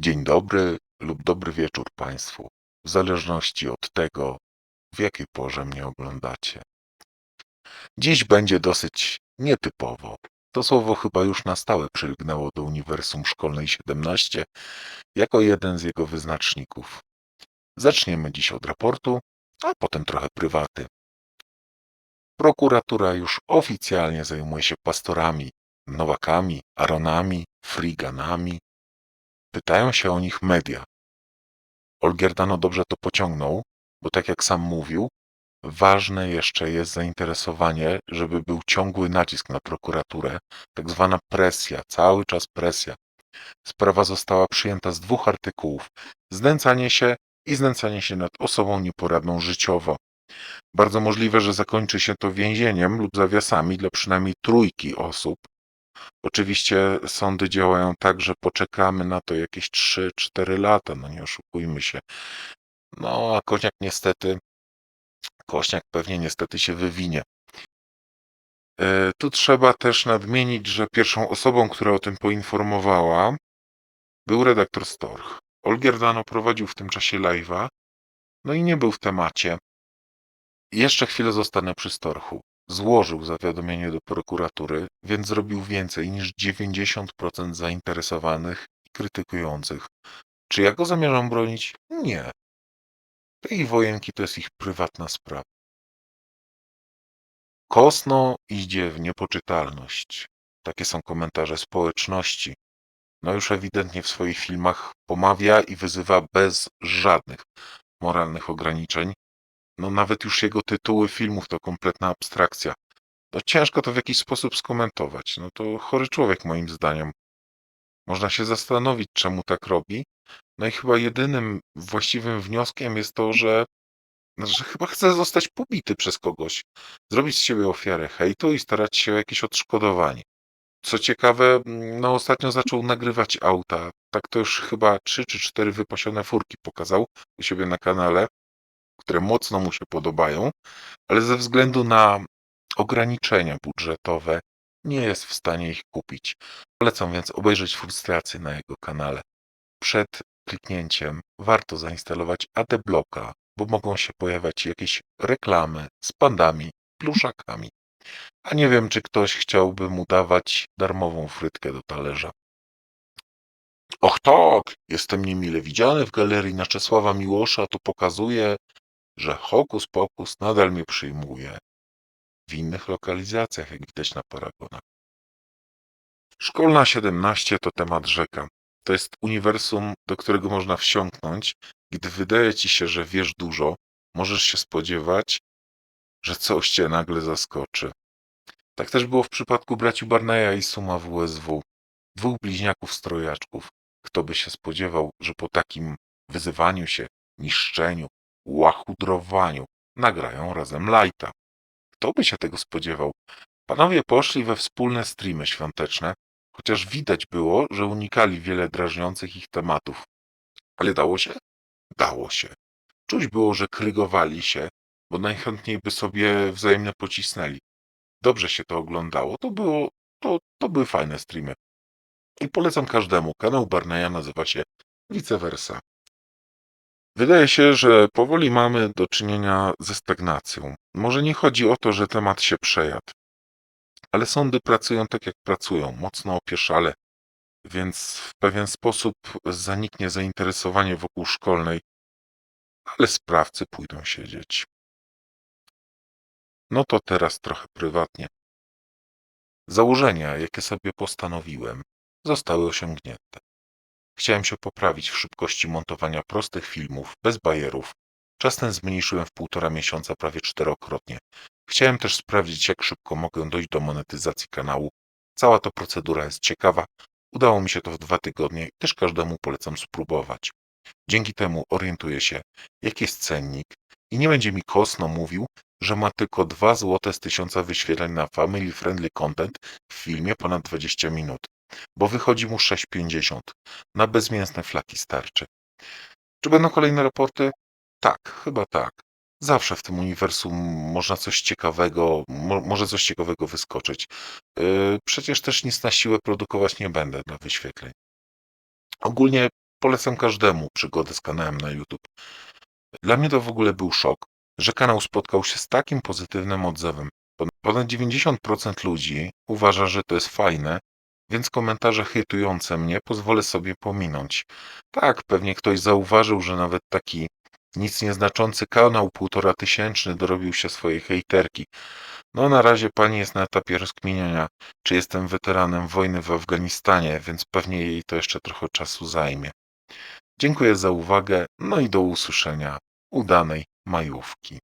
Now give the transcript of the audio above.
Dzień dobry lub dobry wieczór Państwu, w zależności od tego, w jakiej porze mnie oglądacie. Dziś będzie dosyć nietypowo. To słowo chyba już na stałe przylgnęło do Uniwersum Szkolnej 17 jako jeden z jego wyznaczników. Zaczniemy dziś od raportu, a potem trochę prywaty. Prokuratura już oficjalnie zajmuje się pastorami, Nowakami, Aronami, Friganami. Pytają się o nich media. Olgierdano dobrze to pociągnął, bo tak jak sam mówił, ważne jeszcze jest zainteresowanie, żeby był ciągły nacisk na prokuraturę, tak zwana presja, cały czas presja. Sprawa została przyjęta z dwóch artykułów: znęcanie się i znęcanie się nad osobą nieporadną życiowo. Bardzo możliwe, że zakończy się to więzieniem lub zawiasami dla przynajmniej trójki osób. Oczywiście sądy działają tak, że poczekamy na to jakieś 3-4 lata, no nie oszukujmy się. No a Koźniak niestety, Kośniak pewnie niestety się wywinie. E, Tu trzeba też nadmienić, że pierwszą osobą, która o tym poinformowała, był redaktor Storch. Olgierdano prowadził w tym czasie live'a, no i nie był w temacie. Jeszcze chwilę zostanę przy Storchu. Złożył zawiadomienie do prokuratury, więc zrobił więcej niż 90% zainteresowanych i krytykujących. Czy ja go zamierzam bronić? Nie. Te wojenki to jest ich prywatna sprawa. Kosno idzie w niepoczytalność. Takie są komentarze społeczności. No już ewidentnie w swoich filmach pomawia i wyzywa bez żadnych moralnych ograniczeń. No nawet już jego tytuły filmów to kompletna abstrakcja. No ciężko to w jakiś sposób skomentować. No to chory człowiek moim zdaniem. Można się zastanowić, czemu tak robi. No i chyba jedynym właściwym wnioskiem jest to, że, że chyba chce zostać pobity przez kogoś. Zrobić z siebie ofiarę hejtu i starać się o jakieś odszkodowanie. Co ciekawe, no ostatnio zaczął nagrywać auta. Tak to już chyba trzy czy cztery wypasione furki pokazał u siebie na kanale, które mocno mu się podobają, ale ze względu na ograniczenia budżetowe nie jest w stanie ich kupić. Polecam więc obejrzeć frustrację na jego kanale. Przed kliknięciem warto zainstalować AdBlocka, bo mogą się pojawiać jakieś reklamy z pandami, pluszakami. A nie wiem, czy ktoś chciałby mu dawać darmową frytkę do talerza. Och tak, jestem niemile widziany w galerii na Czesława Miłosza, to pokazuje, że hokus pokus nadal mnie przyjmuje. W innych lokalizacjach, jak widać na paragonach. Szkolna 17 to temat rzeka. To jest uniwersum, do którego można wsiąknąć, gdy wydaje ci się, że wiesz dużo, możesz się spodziewać, że coś cię nagle zaskoczy. Tak też było w przypadku braci Barneya i Suma WSW, dwóch bliźniaków strojaczków. Kto by się spodziewał, że po takim wyzywaniu się, niszczeniu, łachudrowaniu nagrają razem lajta? Kto by się tego spodziewał? Panowie poszli we wspólne streamy świąteczne, chociaż widać było, że unikali wiele drażniących ich tematów. Ale dało się? Dało się. Czuć było, że krygowali się, bo najchętniej by sobie wzajemnie pocisnęli. Dobrze się to oglądało. To było, to, to były fajne streamy. I polecam każdemu. Kanał Barneya nazywa się Vice Versa. Wydaje się, że powoli mamy do czynienia ze stagnacją. Może nie chodzi o to, że temat się przejadł, ale sądy pracują tak, jak pracują, mocno opieszale, więc w pewien sposób zaniknie zainteresowanie wokół szkolnej, ale sprawcy pójdą siedzieć. No to teraz trochę prywatnie. Założenia, jakie sobie postanowiłem, zostały osiągnięte. Chciałem się poprawić w szybkości montowania prostych filmów, bez bajerów. Czas ten zmniejszyłem w półtora miesiąca prawie czterokrotnie. Chciałem też sprawdzić, jak szybko mogę dojść do monetyzacji kanału. Cała ta procedura jest ciekawa. Udało mi się to w dwa tygodnie i też każdemu polecam spróbować. Dzięki temu orientuję się, jaki jest cennik i nie będzie mi kosno mówił, że ma tylko 2 zł z tysiąca wyświetleń na family friendly content w filmie ponad 20 minut, bo wychodzi mu 6,50. Na bezmięsne flaki starczy. Czy będą kolejne raporty? Tak, chyba tak. Zawsze w tym uniwersum można coś ciekawego, mo, może coś ciekawego wyskoczyć. Yy, przecież też nic na siłę produkować nie będę dla wyświetleń. Ogólnie Polecam każdemu przygodę z kanałem na YouTube. Dla mnie to w ogóle był szok, że kanał spotkał się z takim pozytywnym odzewem. Pon- Ponad 90% ludzi uważa, że to jest fajne, więc komentarze hejtujące mnie pozwolę sobie pominąć. Tak, pewnie ktoś zauważył, że nawet taki nic nieznaczący kanał półtora tysięczny dorobił się swojej hejterki. No na razie pani jest na etapie rozkminiania, czy jestem weteranem wojny w Afganistanie, więc pewnie jej to jeszcze trochę czasu zajmie. Dziękuję za uwagę, no i do usłyszenia. Udanej majówki.